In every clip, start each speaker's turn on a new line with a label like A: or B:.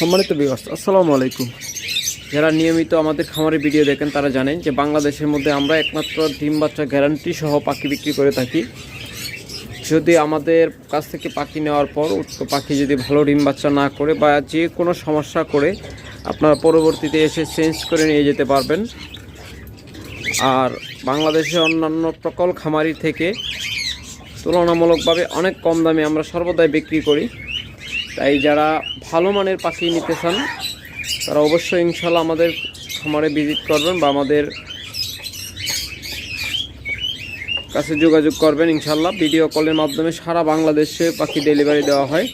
A: সম্মানিত বিবাস আসসালামু আলাইকুম। যারা নিয়মিত আমাদের খামারের ভিডিও দেখেন, তারা জানেন যে বাংলাদেশের মধ্যে আমরা একমাত্র ডিম বাচ্চা গ্যারান্টি সহ পাখি বিক্রি করে থাকি। যদি আমাদের কাছ থেকে পাখি নেওয়ার পর উক্ত পাখি যদি ভালো ডিম বাচ্চা না করে বা যে কোনো সমস্যা করে, আপনারা পরবর্তীতে এসে চেঞ্জ করে নিয়ে যেতে পারবেন। আর বাংলাদেশের অন্যান্য প্রকল খামারি থেকে তুলনামূলকভাবে অনেক কম দামে আমরা সর্বদাই বিক্রি করি। তাই যারা ভালো মানের পাখি নিতে চান, তারা অবশ্যই ইনশাল্লাহ আমাদের খামারে ভিজিট করবেন বা আমাদের কাছে যোগাযোগ করবেন ইনশাল্লাহ। ভিডিও কলের মাধ্যমে সারা বাংলাদেশে পাখি ডেলিভারি দেওয়া হয়।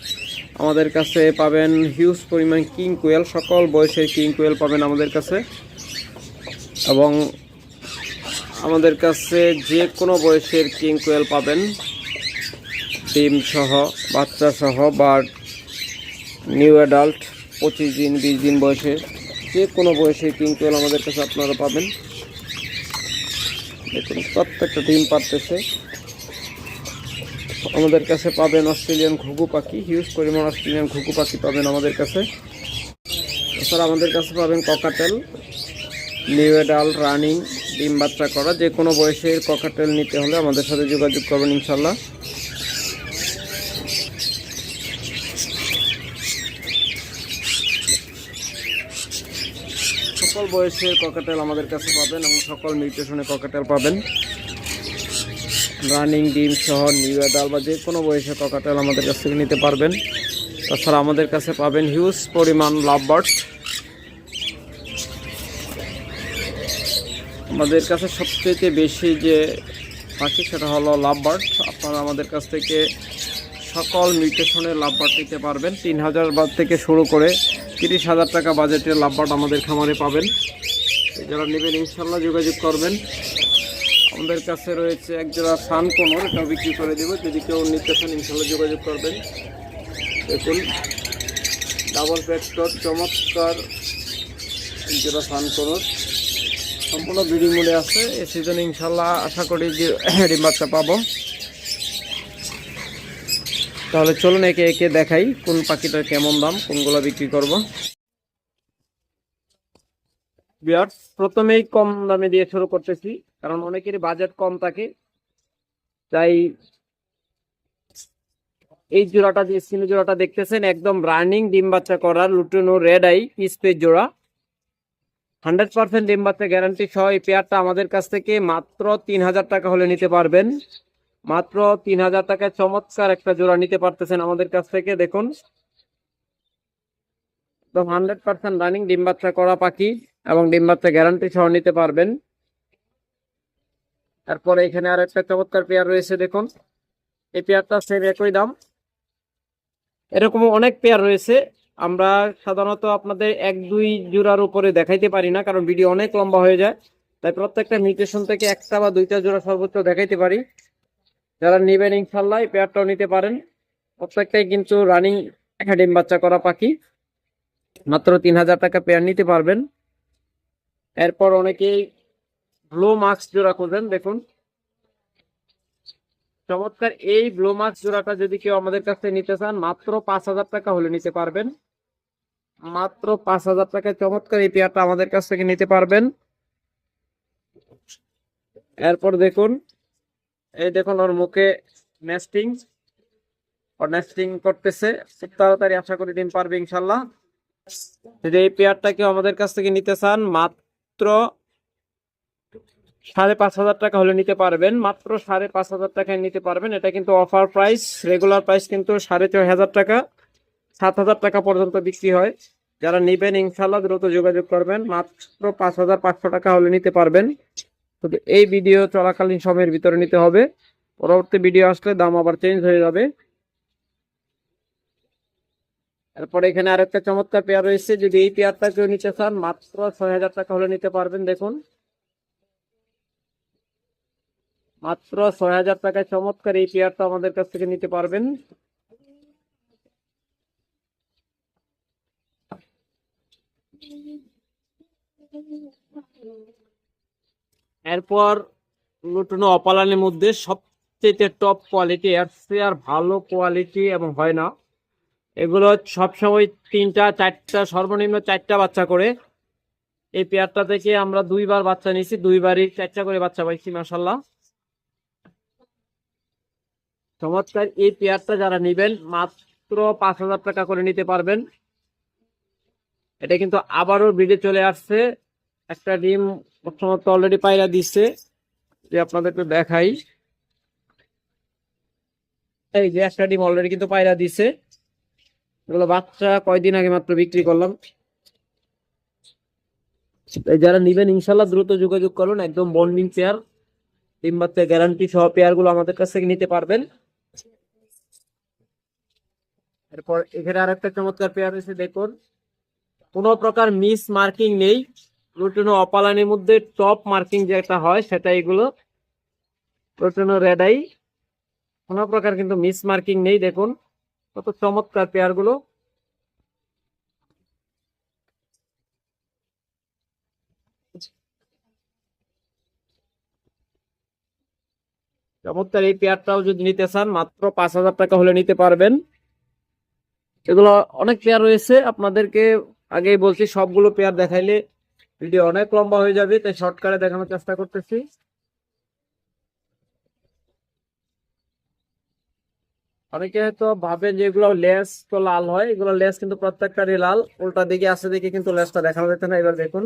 A: আমাদের কাছে পাবেন হিউজ পরিমাণ কিং কোয়েল সকল বয়সের কিং কোয়েল পাবেন আমাদের কাছে। এবং আমাদের কাছে যে কোনো বয়সের কিং কোয়েল পাবেন। ডিম সহ, বাচ্চা সহ বা নিউ অ্যাডাল্ট, পঁচিশ দিন, বিশ দিন বয়সে, যে কোনো বয়সে কিং কোয়েল আমাদের কাছে আপনারা পাবেন। দেখুন, প্রত্যেকটা ডিম পারতেছে। আমাদের কাছে পাবেন অস্ট্রেলিয়ান ঘুঘু পাখি হিউজ পরিমাণ অস্ট্রেলিয়ান ঘুঘু পাখি পাবেন আমাদের কাছে। এছাড়া আমাদের কাছে পাবেন ককাটেল নিউ এডাল রানিং, ডিম বাচ্চা করা, যে কোনো বয়সের ককাটেল নিতে হলে আমাদের সাথে যোগাযোগ করবেন ইনশাল্লাহ। সকল বয়সের ককাটেল আমাদের কাছে পাবেন এবং সকল মিউটেশনের ককাটেল পাবেন। রানিং ডিম সহ নিউ এডাল বা যে কোনো বয়সের ককাটেল আমাদের কাছ থেকে নিতে পারবেন। তাছাড়া আমাদের কাছে পাবেন হিউজ পরিমাণ লাভ বার্ড আমাদের কাছে সবচেয়ে বেশি যে পাখি, সেটা হলো লাভ বার্ড আপনারা আমাদের কাছ থেকে সকল মিউটেশনের লাভ বার্ড নিতে পারবেন। তিন হাজার বার থেকে শুরু করে তিরিশ হাজার টাকা বাজেটের লাভ বার্ড আমাদের খামারে পাবেন। যারা নেবেন, ইনশাল্লাহ যোগাযোগ করবেন। আমাদের কাছে রয়েছে একজোড়া সান কোনর এটাও বিক্রি করে দেবো। যদি কেউ নিতে চান, ইনশাল্লাহ যোগাযোগ করবেন। দেখুন ডাবল প্যাকটর চমৎকার একজোড়া সান কোনর সম্পূর্ণ ব্রিডিং আছে। এই সিজনে ইনশাল্লাহ আশা করি যে বাচ্চা পাবো। তাহলে চলুন একে একে দেখাই কোন পাখিটার কেমন দাম, কোনগুলো বিক্রি করব। বিয়ার্স, প্রথমেই কম দামে দিয়ে শুরু করতেছি, কারণ অনেকেরই বাজেট কম থাকে। তাই এই জোড়াটা যে সিনু জোড়াটা দেখতেছেন, একদম রানিং ডিম বাচ্চা করার লুটেনো রেড আই, পিস পেজ জোড়া। হান্ড্রেড পার্সেন্ট ডিম বাচ্চা গ্যারান্টি সহ এই পেয়ারটা আমাদের কাছ থেকে মাত্র তিন হাজার টাকা হলে নিতে পারবেন। মাত্র তিন হাজার টাকায় চমৎকার একটা জোড়া নিতে পারতেছেন আমাদের কাছ থেকে, দেখুন। একদম হান্ড্রেড পার্সেন্ট রানিং ডিম বাচ্চা করা পাখি এবং ডিম বাচ্চা গ্যারান্টি সহ নিতে পারবেন। তারপরে এখানে আর একটা চমৎকার পেয়ার রয়েছে, দেখুন। এই পেয়ারটা সেম একই দাম। এরকম অনেক পেয়ার রয়েছে। আমরা সাধারণত আপনাদের এক দুই জোড়ার উপরে দেখাইতে পারি না, কারণ ভিডিও অনেক লম্বা হয়ে যায়। তাই প্রত্যেকটা মিউটেশন থেকে একটা বা দুইটা জোড়া সর্বোচ্চ দেখাইতে পারি। যারা নেবেন ইনশাল্লাহ এই পেয়ারটাও নিতে পারেন। প্রত্যেকটাই কিন্তু রানিং ডিম বাচ্চা করা পাখি। মাত্র তিন হাজার টাকা পেয়ার নিতে পারবেন। এরপর অনেকেই ব্লো মাস্ক জোড়া খুঁজেন, দেখুন। চমৎকার, এই ব্লো মাস্ক জোড়াটা যদি কেউ আমাদের কাছ থেকে নিতে চান, মাত্র পাঁচ হাজার টাকা হলে নিতে পারবেন। মাত্র পাঁচ হাজার টাকায় চমৎকার এই পেয়ারটা আমাদের কাছ থেকে নিতে পারবেন। এরপর দেখুন এই দেখুন, ওর মুখে নেস্টিং ওর নেস্টিং করতেছে। খুব তাড়াতাড়ি আশা করি ডিম পারবে ইনশাল্লাহ যদি এই পেয়ারটাকে আমাদের কাছ থেকে নিতে চান, মাত্র সাড়ে পাঁচ হাজার টাকা হলে নিতে পারবেন। মাত্র সাড়ে পাঁচ হাজার টাকায় নিতে পারবেন। এটা কিন্তু অফার প্রাইস রেগুলার প্রাইস কিন্তু সাড়ে ছয় হাজার টাকা, সাত হাজার টাকা পর্যন্ত বিক্রি হয়। যারা নেবেন ইনশাল্লাহ দ্রুত যোগাযোগ করবেন। মাত্র পাঁচ হাজার পাঁচশো টাকা হলে নিতে পারবেন। শুধু এই ভিডিও চলাকালীন সময়ের ভিতরে নিতে হবে। পরবর্তী ভিডিও আসলে দাম আবার চেঞ্জ হয়ে যাবে। এরপরে এখানে আরেকটা চমৎকার পেয়ার রয়েছে। যদি এই পেয়ারটা কেউ নিতে চান, মাত্র ছয় হাজার টাকা হলে নিতে পারবেন। দেখুন। মাত্র ছয় হাজার টাকায় চমৎকার এই পেয়ারটা আমাদের কাছ থেকে নিতে পারবেন। এরপর লুটনো অপালানের মধ্যে সবচেয়ে টপ কোয়ালিটি এর আর ভালো কোয়ালিটি এবং হয় না। এগুলো সবসময় তিনটা, চারটা, সর্বনিম্ন চারটা বাচ্চা করে। এই পেয়ারটা থেকে আমরা দুইবার বাচ্চা নিয়েছি, দুইবারই চারটা করে বাচ্চা পাইছি মাসাল্লাহ চমৎকার, এই পেয়ারটা যারা নেবেন, মাত্র পাঁচ হাজার টাকা করে নিতে পারবেন। এটা কিন্তু আবারও ব্রিডে চলে আসছে। একটা ডিম প্রথমত অলরেডি পায়রা দিচ্ছে যে আপনাদেরকে দেখাই। এই যে একটা ডিম অলরেডি কিন্তু পায়রা দিছে। এগুলো বাচ্চা কয়দিন আগে মাত্র বিক্রি করলাম। যারা নিবেন ইনশাল্লাহ দ্রুত যোগাযোগ করুন। একদম বন্ডিং পেয়ার ডিম বাচ্চা গ্যারান্টি সহ পেয়ারগুলো আমাদের কাছ থেকে নিতে পারবেন। এরপর এখানে আর একটা চমৎকার পেয়ার রয়েছে, দেখুন। কোনো প্রকার মিস মার্কিং নেই। রুটিনো অপালানির মধ্যে টপ মার্কিং যেটা হয়, সেটা এগুলো। রুটিনো রেডাই কোনো প্রকার কিন্তু মিস মার্কিং নেই, দেখুন। কত চমৎকার পেয়ারগুলো চমৎকার এই পেয়ারটাও যদি নিতে চান, মাত্র পাঁচ হাজার টাকা হলে নিতে পারবেন। এগুলো অনেক পেয়ার রয়েছে। আপনাদেরকে আগেই বলছি, সবগুলো পেয়ার দেখাইলে ভিডিও অনেক লম্বা হয়ে যাবে, তাই শর্টকাটে দেখানোর চেষ্টা করতেছি। অনেকে হয়তো ভাবেন যে এগুলো লেস তো লাল হয়, এগুলো লেস কিন্তু প্রত্যেকটারই লাল। উল্টা দিকে আছে দিকে কিন্তু লেসটা দেখানো যেতে না। এবার দেখুন।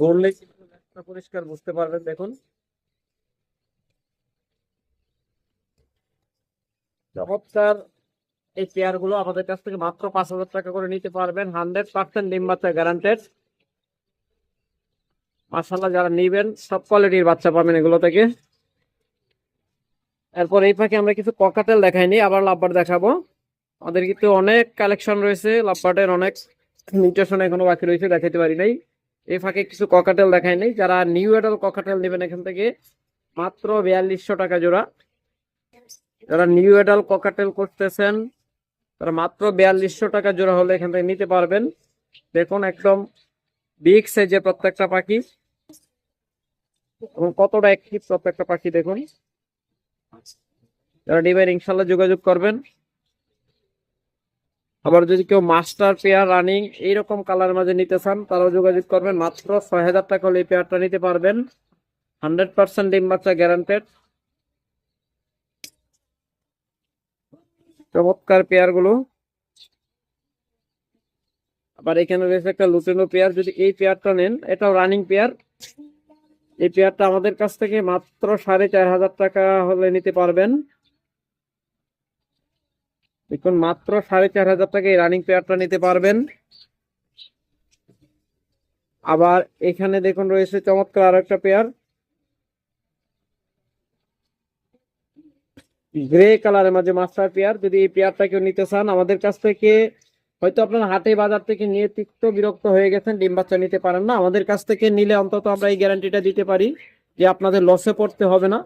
A: ঘুরলে কিন্তু লেসটা পরিষ্কার, বুঝতে পারবেন, দেখুন। চমৎকার। এই পেয়ারগুলো আমাদের কাছ থেকে মাত্র পাঁচ হাজার টাকা করে নিতে পারবেন। হান্ড্রেড পার্সেন্ট ডিম গ্যারান্টেড মাসাল্লাহ যারা নিবেন, সব কোয়ালিটির বাচ্চা পাবেন এগুলো থেকে। এরপর এই ফাঁকে আমরা কিছু ককাটেল দেখাইনি, আবার লাভবার দেখাবো। আমাদের কিন্তু অনেক কালেকশন রয়েছে লাভবার্ডের অনেক মিউটেশন এখনও বাকি রয়েছে, দেখাইতে পারি নাই। এই ফাঁকে কিছু ককাটেল দেখাইনি যারা নিউ এডাল ককাটেল নেবেন এখান থেকে, মাত্র বিয়াল্লিশশো টাকা জোড়া। যারা নিউ এডাল ককাটেল করতেছেন, তারা মাত্র বিয়াল্লিশশো টাকা জোড়া হলে এখান থেকে নিতে পারবেন। দেখুন, একদম বিগ সাইজের প্রত্যেকটা পাখি। এবং কতটা অ্যাক্টিভ প্রত্যেকটা পাখি দেখুন। যারা নিবেন, ইনশাল্লাহ যোগাযোগ করবেন। আবার যদি কেউ মাস্টার পেয়ার রানিং এইরকম কালার মাঝে নিতে চান, তারাও যোগাযোগ করবেন। মাত্র ছয় হাজার টাকা হলে এই পেয়ারটা নিতে পারবেন। হান্ড্রেড পার্সেন্ট ডিম বাচ্চা গ্যারান্টেড চমৎকার পেয়ারগুলো। আবার এখানে রয়েছে একটা লুটেনো পেয়ার যদি এই পেয়ারটা নেন, এটাও রানিং পেয়ার এই পেয়ারটা আমাদের কাছ থেকে মাত্র সাড়ে চার হাজার টাকা হলে নিতে পারবেন। দেখুন, মাত্র সাড়ে চার হাজার টাকা এই রানিং পেয়ারটা নিতে পারবেন। আবার এখানে দেখুন, রয়েছে চমৎকার আর একটা পেয়ার। গ্রে কালারের মাঝে মাস্টার পেয়ার। যদি এই পেয়ারটা কেউ নিতে চান আমাদের কাছ থেকে হয়তো আপনার হাটে বাজার থেকে নিয়ে তিক্ত বিরক্ত হয়ে গেছেন, ডিম বাচ্চা নিতে পারেন না। আমাদের কাছ থেকে নিলে অন্তত আমরা এই গ্যারান্টিটা দিতে পারি যে আপনাদের লসে পড়তে হবে না।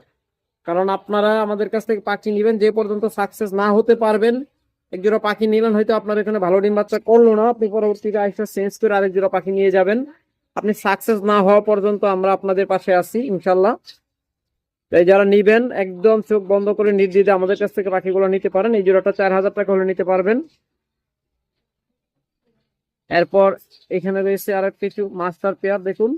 A: কারণ আপনারা আমাদের কাছ থেকে পাখি নেবেন, যে পর্যন্ত সাকসেস না হতে পারবেন, এক জোড়া পাখি নিলেন, হয়তো আপনার এখানে ভালো ডিম বাচ্চা করল না। আপনি পরবর্তীতে আইসা চেঞ্জ করে আরেক জোড়া পাখি নিয়ে যাবেন। আপনি সাকসেস না হওয়া পর্যন্ত আমরা আপনাদের পাশে আছি ইনশাল্লাহ তাই যারা নিবেন, একদম চোখ বন্ধ করে নির্দিদে আমাদের কাছ থেকে পাখিগুলো নিতে পারেন। এই জোড়াটা চার হাজার টাকা হলে নিতে পারবেন। এরপর এখানে রয়েছে আর কিছু মাস্টার পেয়ার দেখুন।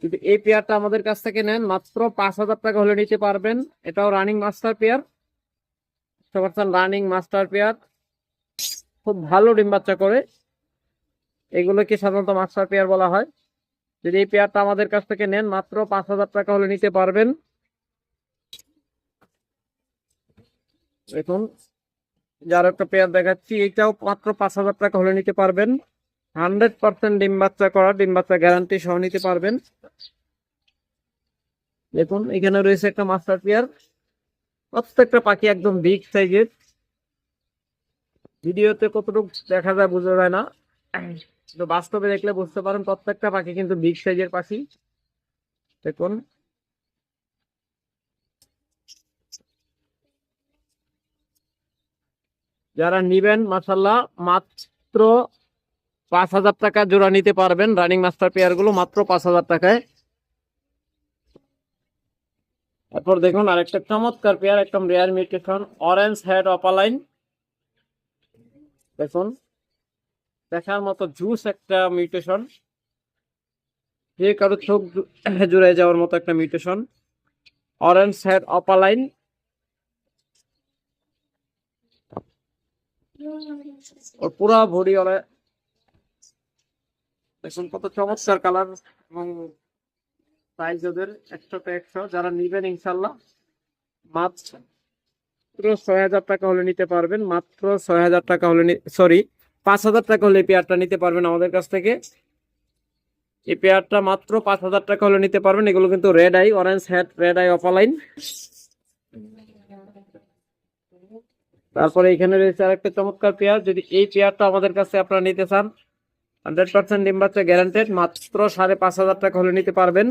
A: কিন্তু এই পেয়ারটা আমাদের কাছ থেকে নেন, মাত্র পাঁচ হাজার টাকা হলে নিতে পারবেন। এটাও running master pair running master pair খুব ভালো ডিম বাচ্চা করে। এগুলোকে সাধারণত মাস্টার পেয়ার বলা হয়। যদি এই পেয়ারটা আমাদের কাছ থেকে নেন, মাত্র পাঁচ হাজার টাকা হলে নিতে পারবেন। দেখুন যার একটা পেয়ার দেখাচ্ছি, এটাও মাত্র পাঁচ হাজার টাকা হলে নিতে পারবেন। হান্ড্রেড পার্সেন্ট ডিম বাচ্চা করা, ডিম বাচ্চা গ্যারান্টি সহ নিতে পারবেন। দেখুন, এখানে রয়েছে একটা মাস্টার পেয়ার। প্রত্যেকটা পাখি একদম বিগ সাইজের ভিডিওতে কতটুকু দেখা যায় বোঝা যায় না। কিন্তু বাস্তবে দেখলে বুঝতে পারেন প্রত্যেকটা পাখি কিন্তু বিগ সাইজের পাখি। দেখুন। যারা নিবেন মাসাল্লাহ মাত্র পাঁচ হাজার টাকা জোড়া নিতে পারবেন রানিং মাস্টার পেয়ারগুলো মাত্র পাঁচ হাজার টাকায়। তারপর দেখুন আরেকটা চমৎকার পেয়ার, একদম rare mutation orange head opaline দেখুন, দেখার মতো জুস একটা মিউটেশন যে কারও চোখ জুড়ে যাওয়ার মতো একটা মিউটেশন অরেঞ্জ হেড অপালাইন ওর পুরা বডি ওরা দেখুন কত চমৎকার কালার এবং প্রাইস ওদের একশোতে একশো। যারা নিবেন ইনশাল্লাহ, মাত্র ছয় হাজার টাকা হলে নিতে পারবেন, মাত্র ছয় হাজার টাকা হলে সরি পাঁচ হাজার টাকা হলে এই নিতে পারবেন আমাদের কাছ থেকে। এই পেয়ারটা মাত্র পাঁচ হাজার টাকা হলে নিতে পারবেন। এগুলো কিন্তু red eye orange hat red eye opaline তারপরে এখানে রয়েছে আরেকটা চমৎকার পেয়ার। যদি এই পেয়ারটা আমাদের কাছে আপনারা নিতে চান হান্ড্রেড পার্সেন্ট ডিম বাচ্চা গ্যারান্টেড মাত্র সাড়ে পাঁচ হাজার টাকা হলে নিতে পারবেন।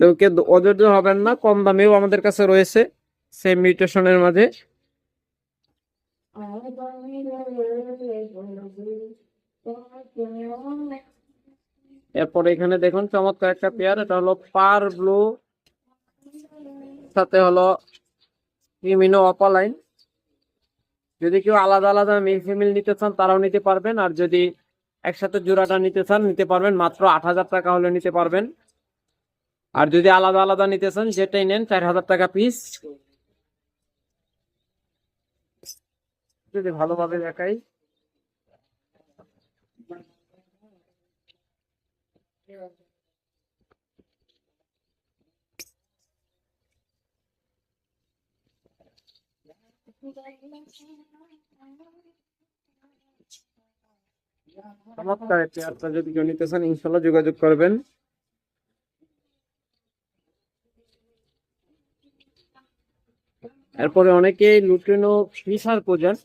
A: তো কে অযোগ্য হবেন না, কম দামেও আমাদের কাছে রয়েছে সেম মিউটেশনের মাঝে। এরপরে এখানে দেখুন চমৎকার একটা পেয়ার, এটা হলো পার ব্লু, সাথে হলো ক্রিমিনো অপালাইন। যদি কেউ আলাদা আলাদা মেল ফিমেল নিতে চান, তারাও নিতে পারবেন। আর যদি একসাথে জোড়াটা নিতে চান, নিতে পারবেন। মাত্র আট হাজার টাকা হলে নিতে পারবেন। আর যদি আলাদা আলাদা নিতে চান, যেটাই নেন, চার হাজার টাকা পিস। যদি ভালোভাবে দেখাই। চমৎকার একটি আপনারা যদি কেউ নিতে চান, ইনশাল্লাহ যোগাযোগ করবেন। এরপরে অনেকে লুটিনো ফিশার খোঁজেন।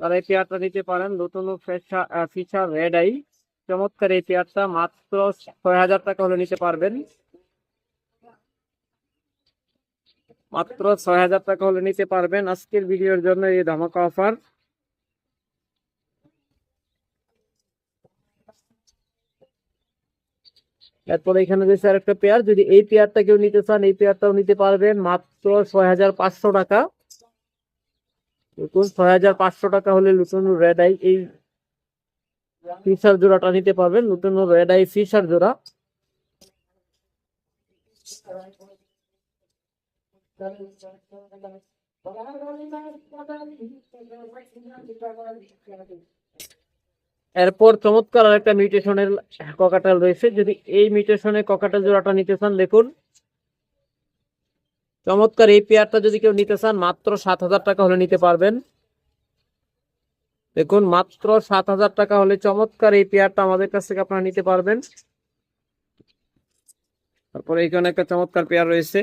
A: তারা এই পেয়ারটা নিতে পারেন, লুটিনো ফিশার রেড আই। চমৎকার এই পেয়ারটা মাত্র ছয় হাজার টাকা হলে নিতে পারবেন। মাত্র ছয় হাজার টাকা হলে নিতে পারবেন আজকের ভিডিওর জন্য এই ধামাকা অফার। এরপরে এখানে রয়েছে আরেকটা পেয়ার। যদি এই পেয়ারটা কেউ নিতে চান, এই পেয়ারটাও নিতে পারবেন মাত্র ছয় হাজার পাঁচশো টাকা। দেখুন ছয় হাজার পাঁচশো টাকা হলে লুটনো রেড আই এই ফিশার জোড়াটা নিতে পারবেন। লুটনো রেড আই ফিশার জোড়া। এরপর চমৎকার আরেকটা মিউটেশনের ককাটাল রয়েছে। যদি এই মিউটেশনের ককাটাল জোড়াটা নিতে চান, দেখুন। চমৎকার এই পেয়ারটা যদি কেউ নিতে চান, মাত্র সাত হাজার টাকা হলে নিতে পারবেন। দেখুন, মাত্র সাত হাজার টাকা হলে চমৎকার এই পেয়ারটা আমাদের কাছ থেকে আপনারা নিতে পারবেন। তারপরে এখানে একটা চমৎকার পেয়ার রয়েছে।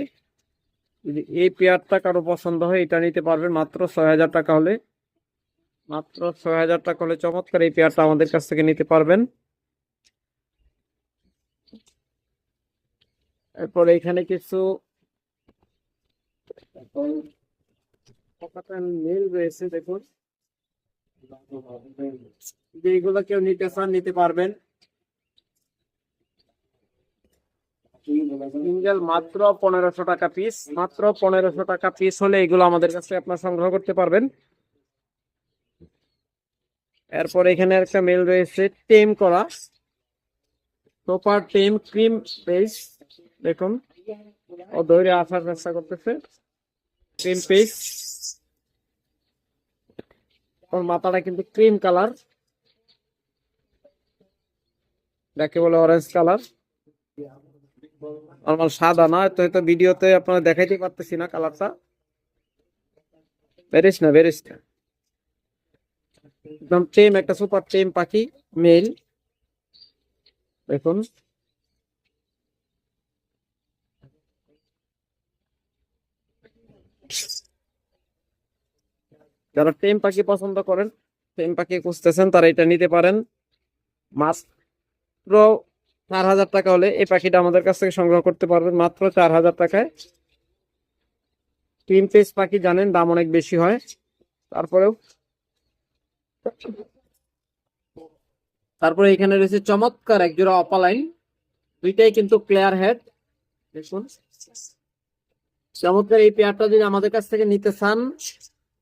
A: এই পেয়ারটা কারও পছন্দ হয়, এটা নিতে পারবেন। মাত্র ছয় হাজার টাকা হলে, মাত্র ছয় হাজার টাকা হলে চমৎকার এই পেয়ারটা আমাদের কাছ থেকে নিতে পারবেন। এরপর এখানে কিছু মিল রয়েছে, দেখুন। যদি এগুলো কেউ নিতে চান, নিতে পারবেন। সিঙ্গেল মাত্র পনেরোশো টাকা পিস মাত্র পনেরোশো টাকা পিস হলে এগুলো আমাদের কাছে আপনার সংগ্রহ করতে পারবেন। এরপর এখানে একটা মেল রয়েছে টেম করা। প্রপার টেম ক্রিম পেজ দেখুন। ও দৌড়ে আসার চেষ্টা করতেছে। ক্রিম পেজ ওর মাথাটা কিন্তু ক্রিম কালার যাকে বলে অরেঞ্জ কালার নর্মাল সাদা না, তো হয়তো ভিডিওতে আপনারা দেখাইতে পারতেছি না কালারটা। বেরিস না বেরিস না। একদম টেম একটা সুপার টেম পাখি মেল দেখুন। যারা টেম পাখি পছন্দ করেন টেম পাখি খুঁজতেছেন, তারা এটা নিতে পারেন। মাত্র চার হাজার টাকা হলে এই পাখিটা আমাদের কাছ থেকে সংগ্রহ করতে পারবেন মাত্র চার হাজার টাকায়। টিম পেস পাখি জানেন, দাম অনেক বেশি হয়। তারপরেও তারপরে এখানে রয়েছে চমৎকার এক জোড়া অপালাইন দুইটাই কিন্তু ক্লিয়ার হেড দেখুন। চমৎকার এই পেয়ারটা যদি আমাদের কাছ থেকে নিতে চান,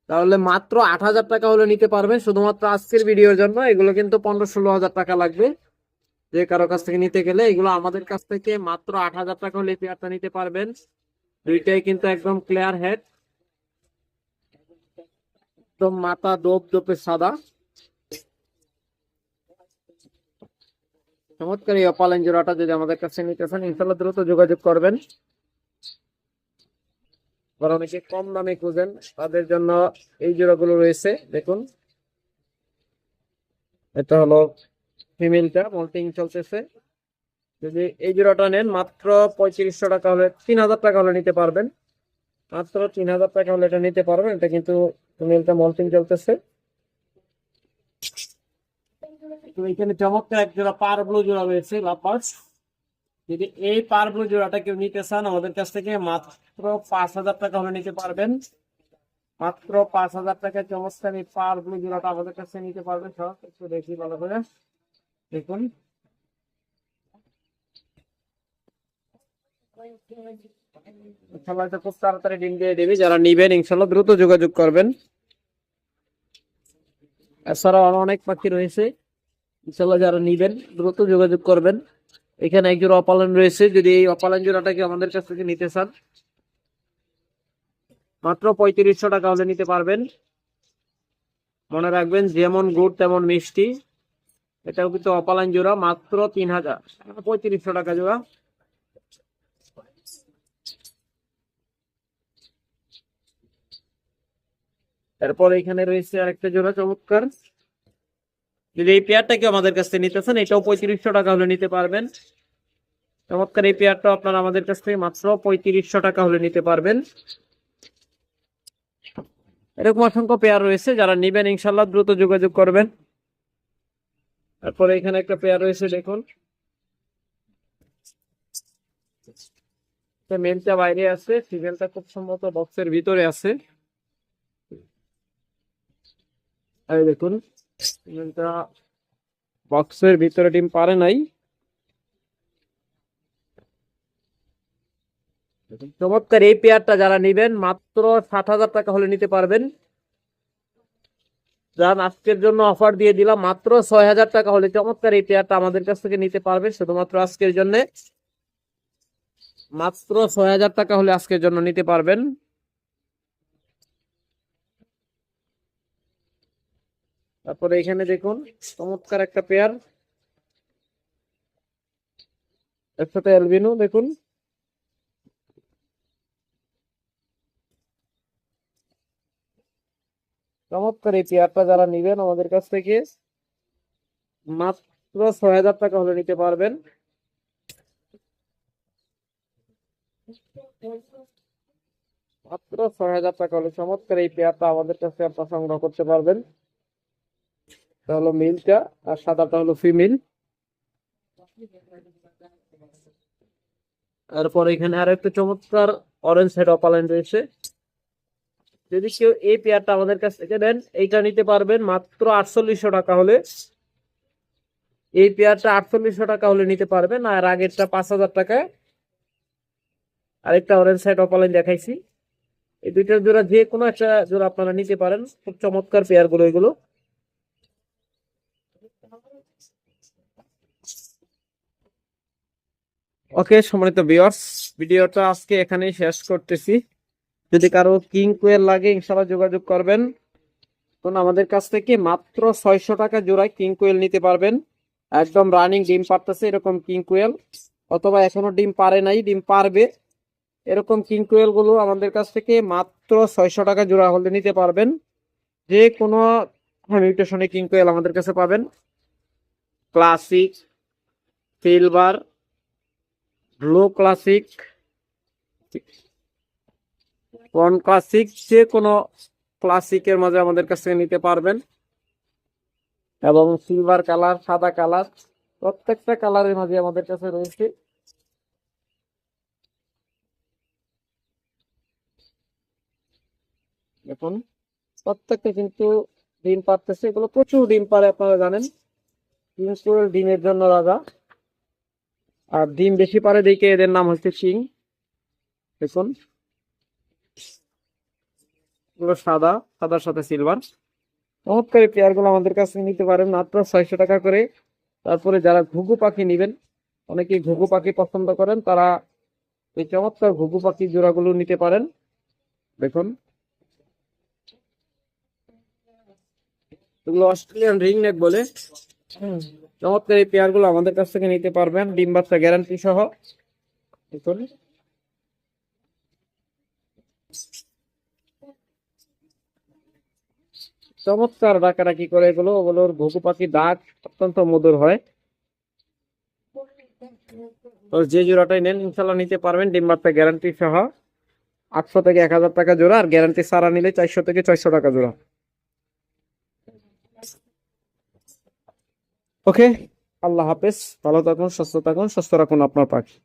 A: তাহলে মাত্র আট হাজার টাকা হলে নিতে পারবেন। শুধুমাত্র আজকের ভিডিওর জন্য। এগুলো কিন্তু পনেরো ষোলো হাজার টাকা লাগবে। যে কারও কাছ থেকে নিতে গেলে এগুলো আমাদের কাছ থেকে মাত্র আট হাজার টাকা হলে পেয়ারটা নিতে পারবেন। দুইটাই কিন্তু একদম ক্লিয়ার হেড একদম মাথা দোপ দোপে সাদা। চমৎকার এই অপালাইন জোড়াটা যদি আমাদের কাছে নিতে চান ইনশাল্লাহ দ্রুত যোগাযোগ করবেন। আবার অনেকে কম দামে খুঁজেন, তাদের জন্য এই জোড়াগুলো রয়েছে। দেখুন, এটা হলো ফিমেলটা, মল্টিং চলতেছে। যদি এই জোড়াটা নেন, মাত্র পঁয়ত্রিশশো টাকা হলে তিন হাজার টাকা হলে নিতে পারবেন। মাত্র তিন হাজার টাকা হলে এটা নিতে পারবেন। এটা কিন্তু ফিমেলটা, মল্টিং চলতেছে। এখানে চমৎকার এক জোড়া পার ব্লু জোড়া রয়েছে লাপার্স যদি এই পার ব্লু জোড়াটা কেউ নিতে চান, আমাদের কাছ থেকে মাত্র পাঁচ হাজার টাকা হলে নিতে পারবেন। মাত্র পাঁচ হাজার টাকায় চমৎকার এই পার ব্লু জোড়াটা আমাদের কাছে নিতে পারবেন। সব একটু দেখি ভালো করে। দেখুন। ইনশাল্লাহ এটা খুব তাড়াতাড়ি ডিম দিয়ে দেবে, যারা নিবেন ইনশাল্লাহ দ্রুত যোগাযোগ করবেন। এছাড়াও আরও অনেক পাখি রয়েছে, ইনশাল্লাহ যারা নিবেন দ্রুত যোগাযোগ করবেন। এখানে একজন অপালন রয়েছে, যদি এই অপালন জোড়াটাকে আমাদের কাছ থেকে নিতে চান, মাত্র পঁয়ত্রিশশো টাকা হলে নিতে পারবেন। মনে রাখবেন, যেমন গুড় তেমন মিষ্টি। এটাও কিন্তু অপালাইন জোড়া, মাত্র তিন হাজার। পঁয়ত্রিশশো টাকা জোড়া। এরপর এখানে রয়েছে আরেকটা জোড়া, চমৎকার। যদি এই পেয়ারটাকে আমাদের কাছ থেকে নিতে চান, এটাও পঁয়ত্রিশশো টাকা হলে নিতে পারবেন। চমৎকার, এই পেয়ারটা আপনারা আমাদের কাছ থেকে মাত্র পঁয়ত্রিশশো টাকা হলে নিতে পারবেন। এরকম অসংখ্য পেয়ার রয়েছে, যারা নিবেন ইনশাল্লাহ দ্রুত যোগাযোগ করবেন। তারপরে এখানে একটা পেয়ার রয়েছে, দেখুন। মেলটা বাইরে আছে ফিমেলটা খুব সম্ভবত বক্সের ভিতরে আছে। দেখুন বক্সের ভিতরে ডিম পারে নাই। চমৎকার, এই পেয়ারটা যারা নিবেন, মাত্র ষাট হাজার টাকা হলে নিতে পারবেন। যান, আজকের জন্য অফার দিয়ে দিলাম মাত্র ছয় হাজার টাকা হলে চমৎকার এই পেয়ারটা আমাদের কাছ থেকে নিতে পারবে। শুধুমাত্র আজকের জন্য মাত্র ছয় হাজার টাকা হলে আজকের জন্য নিতে পারবেন। তারপরে এখানে দেখুন, চমৎকার একটা পেয়ার একসাথে অ্যালবিনো দেখুন। চমৎকার এই পেয়ারটা যারা নিবেন আমাদের কাছ থেকে, মাত্র ছয় হাজার টাকা হলে নিতে পারবেন। মাত্র ছয় হাজার টাকা হলে চমৎকার এই পেয়ারটা আমাদের কাছে আপনারা সংগ্রহ করতে পারবেন। এটা হলো মিলটা, আর সাদাটা হলো ফিমেল। তারপর এখানে আর একটা চমৎকার অরেঞ্জ হেড অপালাইন রয়েছে। যদি কেউ এই পেয়ারটা আমাদের কাছ থেকে নেন, এইটা নিতে পারবেন মাত্র আটচল্লিশশো টাকা হলে। এই পেয়ারটা আটচল্লিশশো টাকা হলে নিতে পারবেন, আর আগেরটা পাঁচ হাজার টাকায়। আরেকটা অরেঞ্জ সাইড অপালাইন দেখাইছি। এই দুইটার জোড়া যে কোনো একটা জোড়া আপনারা নিতে পারেন, খুব চমৎকার পেয়ারগুলো এগুলো। ওকে, সম্মানিত ভিউয়ার্স ভিডিওটা আজকে এখানেই শেষ করতেছি। যদি কারও কিং কোয়েল লাগে ইনশাল্লাহ যোগাযোগ করবেন। তখন আমাদের কাছ থেকে মাত্র ছয়শো টাকা জোড়ায় কিং কোয়েল নিতে পারবেন। একদম রানিং ডিম পারতেছে এরকম কিং কোয়েল। অথবা এখনও ডিম পারে নাই, ডিম পারবে। এরকম কিং কোয়েলগুলো আমাদের কাছ থেকে মাত্র ছয়শো টাকা জোড়া হলে নিতে পারবেন। যে কোনো মিউটেশনে কিং কোয়েল আমাদের কাছে পাবেন। Classic silver blue classic one classic যে কোনো ক্লাসিকের মাঝে আমাদের কাছ থেকে নিতে পারবেন। এবং সিলভার কালার সাদা কালার প্রত্যেকটা কালারের মাঝে আমাদের কাছে রয়েছে। দেখুন, প্রত্যেকটা কিন্তু ডিম পারতেছে এগুলো প্রচুর ডিম পারে আপনারা জানেন। ডিমের জন্য রাজা। আর ডিম বেশি পারে দেখে এদের নাম হচ্ছে সিং দেখুন এগুলো সাদা সাদার সাথে সিলভার চমৎকার এই পেয়ারগুলো আমাদের কাছ থেকে নিতে পারেন মাত্র ছয়শো টাকা করে। তারপরে যারা ঘুঘু পাখি নেবেন অনেকেই ঘুঘু পাখি পছন্দ করেন তারা এই চমৎকার ঘুঘু পাখি জোড়াগুলো নিতে পারেন। দেখুন। এগুলো অস্ট্রেলিয়ান রিং নেক বলে। চমৎকার এই পেয়ারগুলো আমাদের কাছ থেকে নিতে পারবেন ডিম বাচ্চা গ্যারান্টি সহ। দেখুন। চমৎকার ডাকাডাকি করে এগুলো ওগুলোর ঘুঘু পাখি ডাক অত্যন্ত মধুর হয়। তো যে জোড়াটাই নেন ইনশাল্লাহ নিতে পারবেন, ডিম গ্যারান্টি সহ। আটশো থেকে এক হাজার টাকা জোড়া, আর গ্যারান্টি সারা নিলে চারশো থেকে ছয়শো টাকা জোড়া। ওকে, আল্লাহ হাফেজ, ভালো থাকুন, সুস্থ থাকুন, সুস্থ রাখুন আপনার পাখি।